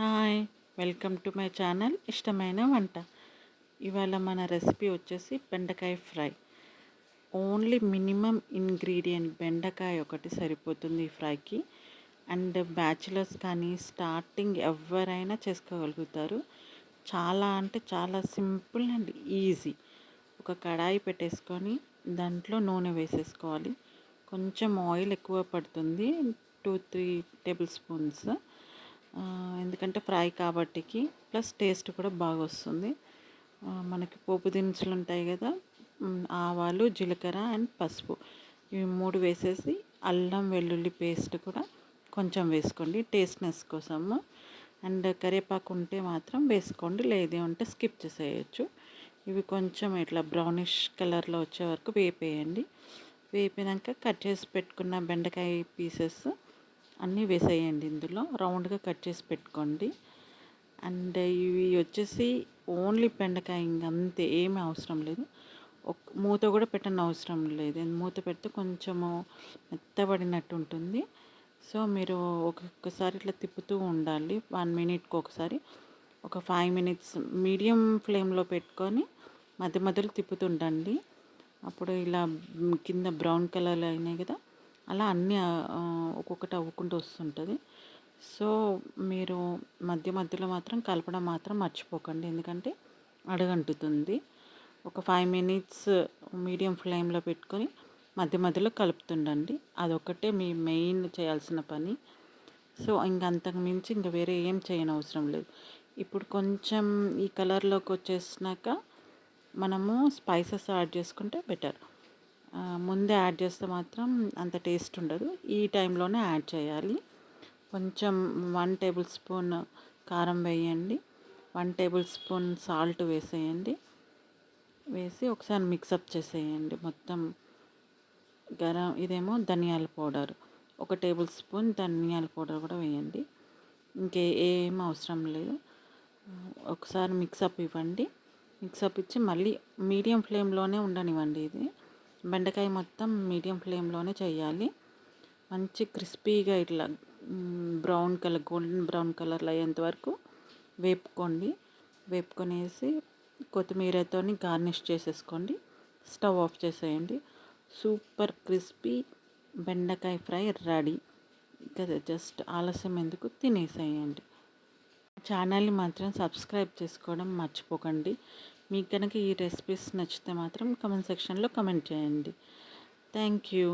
Hi welcome to my channel ఇష్టమైన వంట. ఇవాళ మన రెసిపీ వచ్చేసి బెండకాయ ఫ్రై. ఓన్లీ మినిమం ఇంగ్రీడియంట్ బెండకాయ ఒకటి సరిపోతుంది ఈ ఫ్రైకి. అండ్ బ్యాచిలర్స్ కానీ స్టార్టింగ్ ఎవరైనా చేసుకోగలుగుతారు. చాలా అంటే చాలా సింపుల్ అండ్ ఈజీ. ఒక కడాయి పెట్టేసుకొని దాంట్లో నూనె వేసేసుకోవాలి. కొంచెం ఆయిల్ ఎక్కువ పడుతుంది. Two three tablespoons. ఎందుకంటే ఫ్రై కాబట్టికి ప్లస్ టేస్ట్ కూడా బాగా వస్తుంది మనకి పోపు దినుసులు ఉంటాయి కదా ఆవాలు జీలకర్ర అండ్ పసుపు. ఇవి మూడు వేసేసి అల్లం వెల్లుల్లి పేస్ట్ కూడా కొంచెం వేసుకోండి టేస్ట్నెస్ కోసము. అండ్ కరివేపాకు ఉంటే మాత్రం వేసుకోండి లేదు ఉంటే స్కిప్ చేసేయచ్చు. ఇవి కొంచెం ఇట్లా బ్రౌనిష్ కలర్లో వచ్చే వరకు వేపేయండి. వేపినాక కట్ చేసి పెట్టుకున్న బెండకాయ పీసెస్ అన్నీ వేసేయండి ఇందులో. రౌండ్గా కట్ చేసి పెట్టుకోండి. అండ్ ఇవి వచ్చేసి ఓన్లీ బెండకాయ ఇంకంతే ఏమీ అవసరం లేదు. ఒక మూత కూడా పెట్టని అవసరం లేదు. మూత పెడితే కొంచెము మెత్తబడినట్టు ఉంటుంది. సో మీరు ఒక్కొక్కసారి ఇట్లా తిప్పుతూ ఉండాలి. వన్ మినిట్కి ఒకసారి. ఒక ఫైవ్ మినిట్స్ మీడియం ఫ్లేమ్లో పెట్టుకొని మధ్య మధ్యలో తిప్పుతుండండి అప్పుడు ఇలా కింద బ్రౌన్ కలర్లు అయినాయి కదా అలా అన్నీ ఒక్కొక్కటి అవ్వుకుంటూ వస్తుంటుంది. సో మీరు మధ్య మధ్యలో మాత్రం కలపడం మాత్రం మర్చిపోకండి. ఎందుకంటే అడగంటుతుంది. ఒక ఫైవ్ మినిట్స్ మీడియం ఫ్లేమ్లో పెట్టుకొని మధ్య మధ్యలో కలుపుతుండండి. అదొక్కటే మీ మెయిన్ చేయాల్సిన పని. సో ఇంక అంతకు మించి ఇంకా వేరే ఏం చేయని అవసరం లేదు. ఇప్పుడు కొంచెం ఈ కలర్లోకి వచ్చేసినాక మనము స్పైసెస్ యాడ్ చేసుకుంటే బెటర్. ముందే యాడ్ చేస్తే మాత్రం అంత టేస్ట్ ఉండదు. ఈ టైంలోనే యాడ్ చేయాలి. కొంచెం వన్ టేబుల్ స్పూన్ కారం వేయండి. వన్ టేబుల్ స్పూన్ సాల్ట్ వేసేయండి. వేసి ఒకసారి మిక్సప్ చేసేయండి. మొత్తం గరం ఇదేమో ధనియాల పౌడర్. ఒక టేబుల్ స్పూన్ ధనియాల పౌడర్ కూడా వేయండి. ఇంకే ఏం అవసరం లేదు. ఒకసారి మిక్సప్ ఇవ్వండి. మిక్సప్ ఇచ్చి మళ్ళీ మీడియం ఫ్లేమ్లోనే ఉండనివ్వండి ఇది. బెండకాయ మొత్తం మీడియం ఫ్లేమ్లోనే చేయాలి. మంచి క్రిస్పీగా ఇట్లా బ్రౌన్ కలర్ గోల్డెన్ బ్రౌన్ కలర్లో అయ్యేంత వరకు వేపుకోండి. వేపుకొనేసి కొత్తిమీరతో గార్నిష్ చేసేసుకోండి. స్టవ్ ఆఫ్ చేసేయండి. సూపర్ క్రిస్పీ బెండకాయ ఫ్రై రెడీ. కదా జస్ట్ ఆలస్యం ఎందుకు? తినేసేయండి. ఛానల్ని మాత్రం సబ్స్క్రైబ్ చేసుకోవడం మర్చిపోకండి. మీకు కనుక ఈ రెసిపీస్ నచ్చితే మాత్రం కమెంట్ సెక్షన్లో కమెంట్ చేయండి. Thank you